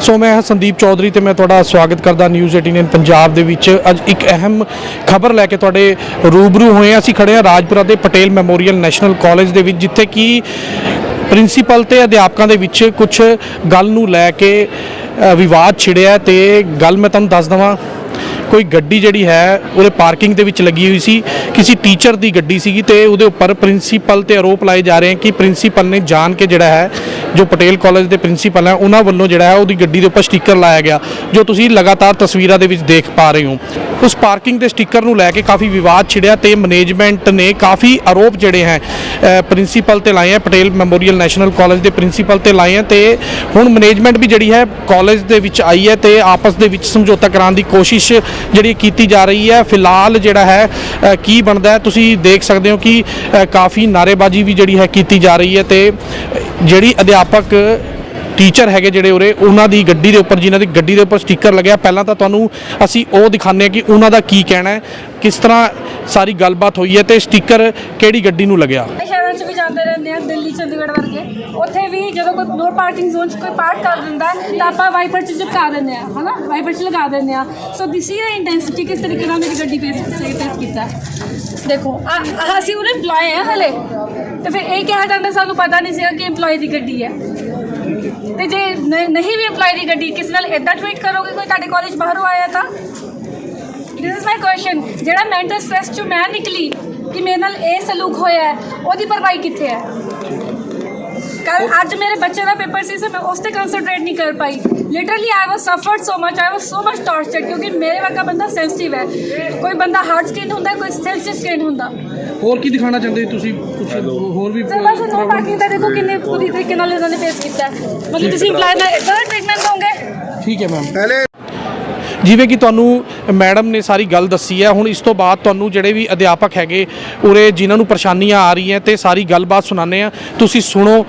ਸੋ ਮੈਂ ਹਾਂ ਸੰਦੀਪ ਚੌਧਰੀ ਤੇ ਮੈਂ ਤੁਹਾਡਾ ਸਵਾਗਤ ਕਰਦਾ ਨਿਊਜ਼ 18 ਪੰਜਾਬ ਦੇ ਵਿੱਚ। ਅੱਜ ਇੱਕ ਅਹਿਮ ਖਬਰ ਲੈ ਕੇ ਤੁਹਾਡੇ ਰੂਬਰੂ ਹੋਏ ਹਾਂ। ਅਸੀਂ ਖੜੇ ਹਾਂ ਰਾਜਪੁਰਾ ਦੇ ਪਟੇਲ ਮੈਮੋਰੀਅਲ ਨੈਸ਼ਨਲ ਕਾਲਜ ਦੇ ਵਿੱਚ, ਜਿੱਥੇ ਕਿ ਪ੍ਰਿੰਸੀਪਲ ਤੇ ਅਧਿਆਪਕਾਂ ਦੇ ਵਿੱਚ ਕੁਝ ਗੱਲ ਨੂੰ ਲੈ ਕੇ ਵਿਵਾਦ ਛਿੜਿਆ ਤੇ ਗੱਲ ਮੈਂ ਤੁਹਾਨੂੰ ਦੱਸ ਦਵਾਂ, ਕੋਈ ਗੱਡੀ ਜਿਹੜੀ ਹੈ, ਉਹਦੇ ਪਾਰਕਿੰਗ ਦੇ ਵਿੱਚ ਲੱਗੀ ਹੋਈ ਸੀ। ਕਿਸੇ ਟੀਚਰ ਦੀ ਗੱਡੀ ਸੀਗੀ ਤੇ ਉਹਦੇ ਉੱਪਰ ਪ੍ਰਿੰਸੀਪਲ ਤੇ ਆਰੋਪ ਲਾਏ ਜਾ ਰਹੇ ਹਨ ਕਿ ਪ੍ਰਿੰਸੀਪਲ ਨੇ ਜਾਣ ਕੇ ਜਿਹੜਾ ਹੈ ਜੋ ਪਟੇਲ ਕਾਲਜ ਦੇ ਪ੍ਰਿੰਸੀਪਲ ਹੈ, ਉਹਨਾਂ ਵੱਲੋਂ ਜਿਹੜਾ ਹੈ ਉਹਦੀ ਗੱਡੀ ਦੇ ਉੱਪਰ ਸਟicker ਲਾਇਆ ਗਿਆ, ਜੋ ਤੁਸੀਂ ਲਗਾਤਾਰ ਤਸਵੀਰਾਂ ਦੇ ਵਿੱਚ ਦੇਖ ਪਾ ਰਹੇ ਹੋ। ਉਸ ਪਾਰਕਿੰਗ ਦੇ ਸਟicker ਨੂੰ ਲੈ ਕੇ ਕਾਫੀ ਵਿਵਾਦ ਛਿੜਿਆ ਤੇ ਮੈਨੇਜਮੈਂਟ ਨੇ ਕਾਫੀ ਆਰੋਪ ਜਿਹੜੇ ਹੈ ਪ੍ਰਿੰਸੀਪਲ ਤੇ ਲਾਏ ਹੈ, ਪਟੇਲ ਮੈਮੋਰੀਅਲ ਨੈਸ਼ਨਲ ਕਾਲਜ ਦੇ ਪ੍ਰਿੰਸੀਪਲ ਤੇ ਲਾਏ ਹੈ ਤੇ ਹੁਣ ਮੈਨੇਜਮੈਂਟ ਵੀ ਜਿਹੜੀ ਹੈ ਕਾਲਜ ਦੇ ਵਿੱਚ ਆਈ ਹੈ ਤੇ ਆਪਸ ਦੇ ਵਿੱਚ ਸਮਝੌਤਾ ਕਰਾਉਣ ਦੀ ਕੋਸ਼ਿਸ਼ ਜਿਹੜੀ ਕੀਤੀ ਜਾ ਰਹੀ ਹੈ। ਫਿਲਹਾਲ ਜਿਹੜਾ ਹੈ ਕੀ ਬਣਦਾ ਹੈ, ਤੁਸੀਂ ਦੇਖ ਸਕਦੇ ਹੋ ਕਿ ਕਾਫੀ ਨਾਰੇਬਾਜ਼ੀ ਵੀ ਜਿਹੜੀ ਹੈ ਕੀਤੀ ਜਾ ਰਹੀ ਹੈ ਤੇ ਜਿਹੜੀ ਅਧਿਆਪਕ ਟੀਚਰ ਹੈਗੇ ਜਿਹੜੇ ਉਰੇ, ਉਹਨਾਂ ਦੀ ਗੱਡੀ ਦੇ ਉੱਪਰ, ਜਿਨ੍ਹਾਂ ਦੀ ਗੱਡੀ ਦੇ ਉੱਪਰ ਸਟicker ਲੱਗਿਆ। ਪਹਿਲਾਂ ਤਾਂ ਤੁਹਾਨੂੰ ਅਸੀਂ ਉਹ ਦਿਖਾਉਂਦੇ ਹਾਂ ਕਿ ਉਹਨਾਂ ਦਾ ਕੀ ਕਹਿਣਾ ਹੈ, ਕਿਸ ਤਰ੍ਹਾਂ ਸਾਰੀ ਗੱਲਬਾਤ ਹੋਈ ਹੈ ਤੇ ਸਟicker ਕਿਹੜੀ ਗੱਡੀ ਨੂੰ ਲੱਗਿਆ ਸ਼ਹਿਰਾਂ 'ਚ ਵੀ ਜਾਂਦੇ ਰਹਿੰਦੇ ਆ ਦਿੱਲੀ ਚੰਡੀਗੜ੍ਹ ਵਰਗੇ ਉੱਥੇ ਵੀ ਜਦੋਂ ਕੋਈ ਨੋ ਪਾਰਕਿੰਗ ਜ਼ੋਨ 'ਚ ਕੋਈ ਪਾਰਕ ਕਰ ਦਿੰਦਾ ਹੈ, ਤਾਂ ਆਪਾਂ ਵਾਈਪਰ 'ਚ ਚਿਪਕਾ ਦਿੰਦੇ ਆ ਹਨਾ? ਵਾਈਪਰ 'ਚ ਲਗਾ ਦਿੰਦੇ ਆ ਸੋ ਦਿਸ ਇਜ਼ ਇੰਟੈਂਸਿਟੀ ਕਿਸ ਤਰੀਕੇ ਨਾਲ ਮੇਰੀ ਗੱਡੀ ਪੇਸ ਪੇਸ ਕੀਤਾ। ਦੇਖੋ ਅਸੀਂ ਉਹਨੇ employee ਆ ਹਲੇ। ਤੇ ਫਿਰ ਇਹ ਕਿਹਾ ਜਾਂਦਾ ਸਾਨੂੰ ਪਤਾ ਨਹੀਂ ਸੀਗਾ ਕਿ EMPLOYE ਦੀ ਗੱਡੀ ਹੈ। ਤੇ ਜੇ ਨਹੀਂ ਵੀ EMPLOYE ਦੀ ਗੱਡੀ ਕਿਸੇ ਨਾਲ ਇਦਾਂ ਟਵੀਟ ਕਰੋਗੇ ਕੋਈ ਤੁਹਾਡੇ ਕਾਲਜ ਬਾਹਰੋਂ ਆਇਆ ਤਾਂ? ਦਿਸ ਇਜ਼ ਮਾਈ ਕੁਐਸਚਨ ਜਿਹੜਾ ਮੈਂਟਲ ਸਟ੍ਰੈਸ ਚੋਂ ਮੈਂ ਨਿਕਲੀ ਕਿ ਮੇਰੇ ਨਾਲ ਇਹ ਸਲੂਕ ਹੋਇਆ ਹੈ ਉਹਦੀ ਭਰਪਾਈ ਕਿੱਥੇ ਹੈ? ਕੱਲ ਅੱਜ ਮੇਰੇ ਬੱਚੇ ਦਾ ਪੇਪਰ ਸੀ ਸੋ ਮੈਂ ਉਸ ਤੇ ਕਨਸੈਂਟਰੇਟ ਨਹੀਂ ਕਰ ਪਾਈ। Literally I was suffered so much I was so much tortured ਕਿਉਂਕਿ ਮੇਰੇ ਵਰਗਾ ਬੰਦਾ ਸੈਂਸਿਟਿਵ ਹੈ। ਕੋਈ ਬੰਦਾ ਹਾਰਡ ਸਕਿਨ ਹੁੰਦਾ ਕੋਈ ਸੈਂਸਿਟਿਵ ਸਕਿਨ ਹੁੰਦਾ। ਹੋਰ ਕੀ ਦਿਖਾਣਾ ਚਾਹੁੰਦੇ ਤੁਸੀਂ? ਕੁਝ ਹੋਰ ਵੀ ਸਰ ਬਸ ਨੋ ਪਾਰਕਿੰਗ ਦਾ ਦੇਖੋ ਕਿੰਨੇ ਪੂਰੀ ਤਰੀਕੇ ਨਾਲ ਇਹਨਾਂ ਨੇ ਫੇਸ ਕੀਤਾ। ਹੈ ਮਤਲਬ ਤੁਸੀਂ ਇੰਪਲਾਈ ਨਾਲ ਇਦਾਂ ਟ੍ਰੀਟਮੈਂਟ ਦੋਗੇ ਠੀਕ ਹੈ ਮੈਮ ਜਿਵੇਂ ਕਿ ਤੁਹਾਨੂੰ ਮੈਡਮ ਨੇ ਸਾਰੀ ਗੱਲ ਦੱਸੀ ਹੈ, ਹੁਣ ਇਸ ਤੋਂ ਬਾਅਦ ਤੁਹਾਨੂੰ ਜਿਹੜੇ ਵੀ ਅਧਿਆਪਕ ਹੈਗੇ, ਉਰੇ ਜਿਨ੍ਹਾਂ ਨੂੰ ਪਰੇਸ਼ਾਨੀਆਂ ਆ ਰਹੀਆਂ ਤੇ ਸਾਰੀ ਗੱਲਬਾਤ ਸੁਣਾਉਂਦੇ ਆ ਤੁਸੀਂ ਸੁਣੋ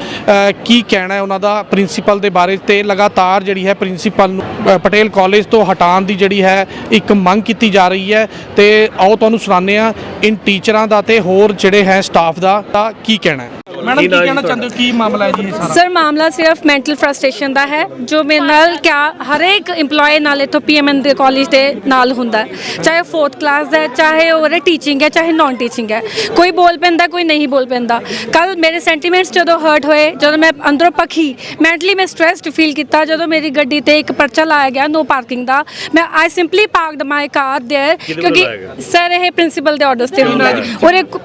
ਕੀ ਕਹਿਣਾ ਹੈ ਉਹਨਾਂ ਦਾ ਪ੍ਰਿੰਸੀਪਲ ਦੇ ਬਾਰੇ ਤੇ ਲਗਾਤਾਰ ਜਿਹੜੀ ਹੈ ਪ੍ਰਿੰਸੀਪਲ ਨੂੰ ਪਟੇਲ ਕਾਲਜ ਤੋਂ ਹਟਾਉਣ ਦੀ ਜਿਹੜੀ ਹੈ ਇੱਕ ਮੰਗ ਕੀਤੀ ਜਾ ਰਹੀ ਹੈ। ਤੇ ਆਓ ਤੁਹਾਨੂੰ ਸੁਣਾਉਂਦੇ ਆ ਇਨ ਟੀਚਰਾਂ ਦਾ ਤੇ ਹੋਰ ਜਿਹੜੇ ਹੈ ਸਟਾਫ ਦਾ ਤਾਂ ਕੀ ਕਹਿਣਾ ਹੈ। ਮੈਡਮ, ਕੀ ਕਹਿਣਾ ਚਾਹੁੰਦੇ ਹੋ? ਕੀ ਮਾਮਲਾ ਹੈ ਜੀ ਇਹ ਸਾਰਾ? ਸਰ, ਮਾਮਲਾ ਸਿਰਫ ਮੈਂਟਲ ਫਰਸਟ੍ਰੇਸ਼ਨ ਦਾ ਹੈ, ਜੋ ਮੇਰੇ ਨਾਲ ਕਿਆ ਹਰੇਕ ਇੱਕ EMPLOYE ਨਾਲ ਇਥੋਂ ਪੀਐਮਐਨ ਦੇ ਕਾਲਜ ਦੇ ਨਾਲ ਹੁੰਦਾ ਹੈ। ਚਾਹੇ ਫੋਰਥ ਕਲਾਸ ਦਾ ਹੈ ਚਾਹੇ ਉਹ ਟੀਚਿੰਗ ਹੈ ਚਾਹੇ ਨਾਨ ਟੀਚਿੰਗ ਹੈ ਕੋਈ ਬੋਲ ਪੈਂਦਾ ਕੋਈ ਨਹੀਂ ਬੋਲ ਪੈਂਦਾ ਕੱਲ ਮੇਰੇ ਸੈਂਟੀਮੈਂਟਸ ਜਦੋਂ ਹਰਟ ਹੋਏ ਜਦੋਂ ਮੈਂ ਅੰਦਰੋਂ ਪੱਖੀ ਮੈਂਟਲੀ ਮੈਂ ਸਟ੍ਰੈਸਡ ਫੀਲ ਕੀਤਾ ਜਦੋਂ ਮੇਰੀ ਗੱਡੀ ਤੇ ਇੱਕ ਪਰਚਾ ਲਾਇਆ ਗਿਆ ਨੋ ਪਾਰਕਿੰਗ ਦਾ ਮੈਂ I simply parked my car there ਕਿਉਂਕਿ ਸਰ ਇਹ ਪ੍ਰਿੰਸੀਪਲ ਦੇ ਆਰਡਰਸ ਤੇ ਹੁੰਦਾ ਹੈ ਔਰ ਇੱਕ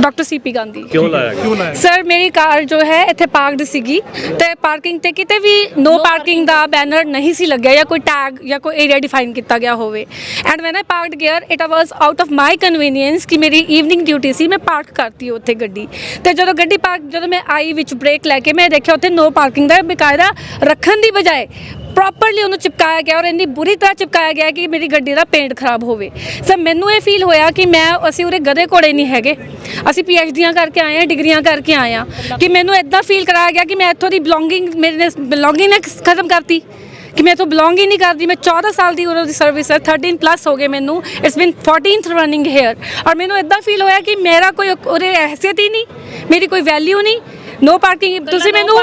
ਡਾਕਟਰ ਸੀਪੀ ਗਾਂਧੀ ਕਿਉਂ ਲਾਇਆ ਗਿਆ ਕਿਉਂ ਲਾਇਆ ਸਰ ਮੇਰੀ ਕਾਰ ਜੋ ਹੈ ਇੱਥੇ ਪਾਰਕਡ ਸੀਗੀ ਤੇ ਪਾਰਕਿੰਗ ਤੇ ਕਿਤੇ ਵੀ ਨੋ ਪਾਰਕਿੰਗ ਦਾ ਬੈਨਰ ਨਹੀਂ ਸੀ ਲੱਗਿਆ ਜਾਂ ਕੋਈ ਟੈਗ ਜਾਂ ਕੋਈ ਏਰੀਆ ਡਿਫਾਈਨ ਕੀਤਾ ਗਿਆ ਹੋਵੇ। And when I parked gear it was out of my convenience ਕਿ ਮੇਰੀ ਈਵਨਿੰਗ ਡਿਊਟੀ ਸੀ, ਮੈਂ ਪਾਰਕ ਕਰਤੀ ਉੱਥੇ ਗੱਡੀ। ਤੇ ਜਦੋਂ ਗੱਡੀ ਪਾਰਕ ਜਦੋਂ ਮੈਂ ਆਈ ਵਿੱਚ ਬ੍ਰੇਕ ਲੈ ਕੇ, ਮੈਂ ਦੇਖਿਆ ਉੱਥੇ ਨੋ ਪਾਰਕਿੰਗ ਦਾ ਬਕਾਇਦਾ ਰੱਖਣ ਦੀ ਬਜਾਏ ਪ੍ਰੋਪਰਲੀ ਉਹਨੂੰ ਚਿਪਕਾਇਆ ਗਿਆ ਔਰ ਇੰਨੀ ਬੁਰੀ ਤਰ੍ਹਾਂ ਚਿਪਕਾਇਆ ਗਿਆ ਕਿ ਮੇਰੀ ਗੱਡੀ ਦਾ ਪੇਂਟ ਖਰਾਬ ਹੋਵੇ। ਸਰ ਮੈਨੂੰ ਇਹ ਫੀਲ ਹੋਇਆ ਕਿ ਮੈਂ ਅਸੀਂ ਉਰੇ ਗਧੇ ਘੋੜੇ ਨਹੀਂ ਹੈਗੇ। ਅਸੀਂ ਡੀਆਂ ਕਰਕੇ ਆਏ ਹਾਂ, ਡਿਗਰੀਆਂ ਕਰਕੇ ਆਏ ਹਾਂ। ਕਿ ਮੈਨੂੰ ਇਦਾਂ ਫੀਲ ਕਰਾਇਆ ਗਿਆ ਕਿ ਮੈਂ ਇੱਥੋਂ ਦੀ ਬਿਲੋਂਗਿੰਗ ਮੇਰੇ ਬਿਲੋਂਗਿੰਗ ਨੇ ਖਤਮ ਕਰਤੀ। ਕਿ ਮੈਂ ਇੱਥੋਂ ਬਿਲੋਂਗ ਹੀ ਨਹੀਂ ਕਰਦੀ, ਮੈਂ 14 ਸਾਲ ਦੀ ਉਹਨਾਂ ਦੀ ਸਰਵਿਸ ਹੈ 13 ਪਲੱਸ ਹੋ ਗਏ ਮੈਨੂੰ it's been 14th running hair ਔਰ ਮੈਨੂੰ ਇਦਾਂ ਫੀਲ ਹੋਇਆ ਕਿ ਮੇਰਾ ਕੋਈ ਉਰੇ ਹੈਸੀਅਤ ਹੀ ਨਹੀਂ, ਮੇਰੀ ਕੋਈ ਵੈਲਿਊ ਨਹੀਂ ਨੋ ਪਾਰਕਿੰਗ ਤੁਸੀਂ ਮੈਨੂੰ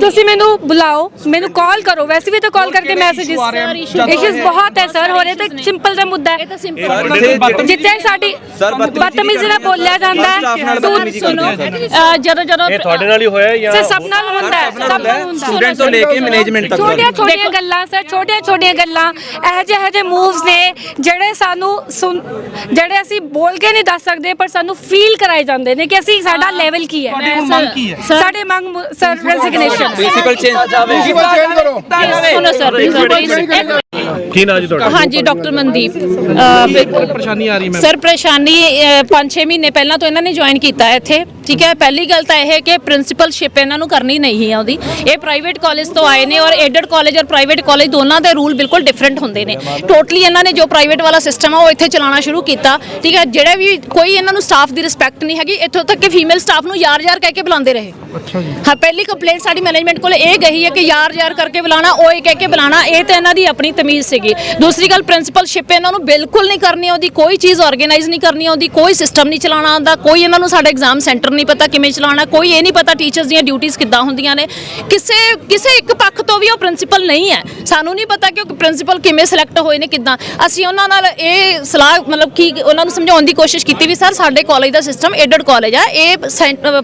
ਤੁਸੀਂ ਮੈਨੂੰ ਬੁਲਾਓ ਮੈਨੂੰ ਕਾਲ ਕਰੋ ਵੈਸੇ ਵੀ ਤਾਂ ਕਾਲ ਕਰਕੇ ਮੈਸੇजेस ਇਸ਼ੂਜ਼ ਬਹੁਤ ਹੈ ਸਰ ਹੋ ਰਹੇ ਤੇ ਸਿੰਪਲ ਜਿਹਾ ਮੁੱਦਾ ਹੈ। ਜਿੱਥੇ ਸਾਡੀ ਬਦਤਮੀਜ਼ੀ ਨਾਲ ਬੋਲਿਆ ਜਾਂਦਾ ਹੈ ਜਦੋਂ ਜਦੋਂ ਇਹ ਤੁਹਾਡੇ ਨਾਲ ਹੀ ਹੋਇਆ ਜਾਂ ਸਭ ਨਾਲ ਹੁੰਦਾ ਹੈ ਸਭ ਨਾਲ ਹੁੰਦਾ ਸਟੂਡੈਂਟ ਤੋਂ ਲੈ ਕੇ ਮੈਨੇਜਮੈਂਟ ਤੱਕ। ਛੋਟੀਆਂ ਛੋਟੀਆਂ ਗੱਲਾਂ ਸਰ ਛੋਟੀਆਂ ਛੋਟੀਆਂ ਗੱਲਾਂ। ਇਹੋ ਜਿਹੇ ਇਹੋ ਜਿਹੇ ਮੂਵਸ ਨੇ ਜਿਹੜੇ ਸਾਨੂੰ ਸੁਣ ਜਿਹੜੇ ਅਸੀਂ ਬੋਲ ਕੇ ਨਹੀਂ ਦੱਸ ਸਕਦੇ ਪਰ ਸਾਨੂੰ ਫੀਲ ਕਰਾਏ ਜਾਂਦੇ ਨੇ ਕਿ ਅਸੀਂ ਸਾਡਾ ਲੈਵਲ ਕੀ ਹੈ। ਤੁਹਾਡੀ ਮੰਗ ਕੀ ਹੈ? ਸਾਡੇ ਮੰਗ ਸਰ ਰੈਜ਼ਿਗਨੇਸ਼ਨ ਪ੍ਰਿੰਸੀਪਲ ਚੇਂਜ ਸੁਣੋ ਸਰ ਕੀ ਨਾਂ ਜੀ ਤੁਹਾਡਾ? ਹਾਂਜੀ ਡਾਕਟਰ ਮਨਦੀਪ। ਪਰੇਸ਼ਾਨੀ ਆ ਰਹੀ ਮੈਂ ਸਰ ਪਰੇਸ਼ਾਨੀ 5-6 ਮਹੀਨੇ ਪਹਿਲਾਂ ਤੋਂ ਇਹਨਾਂ ਨੇ ਜੁਆਇਨ ਕੀਤਾ ਹੈ ਇੱਥੇ। ਠੀਕ ਹੈ ਪਹਿਲੀ ਗੱਲ ਤਾਂ ਇਹ ਹੈ ਕਿ ਪ੍ਰਿੰਸੀਪਲਸ਼ਿਪ ਇਹਨਾਂ ਨੂੰ ਕਰਨੀ ਨਹੀਂ ਹੈ ਉਹਦੀ ਇਹ ਪ੍ਰਾਈਵੇਟ ਕਾਲਜ ਤੋਂ ਆਏ ਨੇ ਔਰ ਐਡਡ ਕਾਲਜ ਔਰ ਪ੍ਰਾਈਵੇਟ ਕਾਲਜ ਦੋਨਾਂ ਦੇ ਰੂਲ ਬਿਲਕੁਲ ਡਿਫਰੈਂਟ ਹੁੰਦੇ ਨੇ। ਟੋਟਲੀ ਇਹਨਾਂ ਨੇ ਜੋ ਪ੍ਰਾਈਵੇਟ ਵਾਲਾ ਸਿਸਟਮ ਆ ਉਹ ਇੱਥੇ ਚਲਾਉਣਾ ਸ਼ੁਰੂ ਕੀਤਾ। ਠੀਕ ਹੈ ਜਿਹੜੇ ਵੀ ਕੋਈ ਇਹਨਾਂ ਨੂੰ ਸਟਾਫ ਦੀ ਰਿਸਪੈਕਟ ਨਹੀਂ ਹੈਗੀ ਇੱਥੋਂ ਤੱਕ ਕਿ ਫੀਮੇਲ ਸਟਾਫ ਨੂੰ ਯਾਰ ਯਾਰ ਕਹਿ ਕੇ ਬੁਲਾਉਂਦੇ ਰਹੇ। ਅੱਛਾ ਜੀ। ਹਾਂ ਪਹਿਲੀ ਕੰਪਲੇਂਟ ਸਾਡੀ ਮੈਨੇਜਮੈਂਟ ਕੋਲ ਇਹ ਗਈ ਹੈ ਕਿ ਯਾਰ ਯਾਰ ਕਰਕੇ ਬੁਲਾਣਾ ਓਏ ਕਹਿ ਕੇ ਬੁਲਾਣਾ ਇਹ ਤਾਂ ਇਹਨਾਂ ਦੀ ਆਪਣੀ ਤਮੀਜ਼ ਸੀਗੀ। ਦੂਸਰੀ ਗੱਲ ਪ੍ਰਿੰਸੀਪਲਸ਼ਿਪ ਇਹਨਾਂ ਨੂੰ ਬਿਲਕੁਲ ਨਹੀਂ ਕਰਨੀ ਆਉਂਦੀ ਕੋਈ ਚੀਜ਼ ਆਰਗੇਨਾਈਜ਼ ਨਹੀਂ ਕਰਨੀ ਆਉਂਦੀ ਕੋਈ ਸਿਸਟਮ ਨਹੀਂ ਚਲਾਉਣਾ ਆਉਂਦਾ ਕੋਈ ਇਹਨਾਂ ਨੂੰ ਸਾਡਾ ਐਗਜ਼ਾਮ ਸੈਂਟਰ ਨਹੀਂ ਪਤਾ ਕਿਵੇਂ ਚਲਾਉਣਾ, ਕੋਈ ਇਹ ਨਹੀਂ ਪਤਾ ਟੀਚਰਸ ਦੀਆਂ ਡਿਊਟੀਆਂ ਕਿੱਦਾਂ ਹੁੰਦੀਆਂ ਨੇ। ਕਿਸੇ ਕਿਸੇ ਇੱਕ ਪੱਖ ਤੋਂ ਵੀ ਉਹ ਪ੍ਰਿੰਸੀਪਲ ਨਹੀਂ ਹੈ। ਸਾਨੂੰ ਨਹੀਂ ਪਤਾ ਕਿ ਉਹ ਪ੍ਰਿੰਸੀਪਲ ਕਿਵੇਂ ਸਿਲੈਕਟ ਹੋਏ ਨੇ ਕਿੱਦਾਂ। ਅਸੀਂ ਉਹਨਾਂ ਨਾਲ ਇਹ ਸਲਾਹ ਮਤਲਬ ਕੀ ਉਹਨਾਂ ਨੂੰ ਸਮਝਾਉਣ ਦੀ ਕੋਸ਼ਿਸ਼ ਕੀਤੀ ਵੀ ਸਰ ਸਾਡੇ ਕਾਲਜ ਦਾ ਸਿਸਟਮ ਏਡਡ ਕਾਲਜ ਹੈ ਇਹ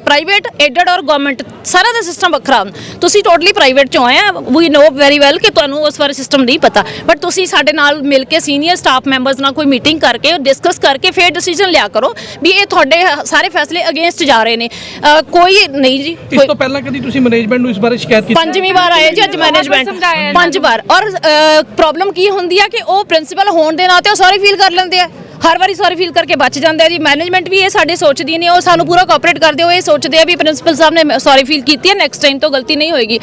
ਪ੍ਰਾਈਵੇਟ ਏਡਡ ਔਰ ਗਵਰਨਮੈਂਟ ਸਾਰਾ ਦਾ ਸਿਸਟਮ ਵੱਖਰਾ। ਤੁਸੀਂ ਟੋਟਲੀ ਪ੍ਰਾਈਵੇਟ ਚੋਂ ਆਏ ਆ। ਵੀ ਨੋ ਵੈਰੀ ਵੈਲ ਕਿ ਤੁਹਾਨੂੰ ਉਸ ਬਾਰੇ ਸਿਸਟਮ ਨਹੀਂ ਪਤਾ। ਬਟ ਤੁਸੀਂ ਸਾਡੇ ਨਾਲ ਮਿਲ ਕੇ ਸੀਨੀਅਰ ਸਟਾਫ ਮੈਂਬਰਸ ਨਾਲ ਕੋਈ ਮੀਟਿੰਗ ਕਰਕੇ ਡਿਸਕਸ ਕਰਕੇ ਫਿਰ ਡਿਸੀਜਨ ਲਿਆ ਕਰੋ ਵੀ ਇਹ ਤੁਹਾਡੇ ਸਾਰੇ ਫੈਸਲੇ ਅਗੇਂਸਟ ਜਾ ਰਹੇ ਨੇ। ਕੋਈ ਨਹੀਂ ਜੀ ਇਸ ਤੋਂ ਪਹਿਲਾਂ ਕਦੀ ਤੁਸੀਂ ਮੈਨੇਜਮੈਂਟ ਨੂੰ ਇਸ ਬਾਰੇ ਸ਼ਿਕਾਇਤ ਕੀਤੀ ਪੰਜਵੀਂ ਵਾਰ ਆਏ ਅੱਜ ਮੈਨੇਜਮੈਂਟ ਪੰਜ ਵਾਰ। ਔਰ ਪ੍ਰੋਬਲਮ ਕੀ ਹੁੰਦੀ ਆ ਕਿ ਉਹ ਪ੍ਰਿੰਸੀਪਲ ਹੋਣ ਦੇ ਨਾਤੇ ਉਹ ਸੌਰੀ ਫੀਲ ਕਰ ਲੈਂਦੇ ਆ। ਹਰ ਵਾਰੀ ਸੌਰੀ ਫੀਲ ਕਰਕੇ ਬਚ ਜਾਂਦੇ ਆ ਜੀ। ਮੈਨੇਜਮੈਂਟ ਵੀ ਇਹ ਸਾਡੇ ਸੋਚਦੀ ਨੇ ਉਹ ਸਾਨੂੰ ਪੂਰਾ ਕੋਆਪਰੇਟ ਕਰਦੇ ਹੋ ਇਹ ਸੋਚਦੇ ਆ ਵੀ ਪ੍ਰਿੰਸੀਪਲ ਸਾਹਿਬ ਨੇ ਸੌਰੀ ਫੀਲ ਕੀਤੀ ਹੈ ਨੈਕਸਟ ਟਾਈਮ ਤੋਂ ਗਲਤੀ ਨਹੀਂ ਹੋਏਗੀ।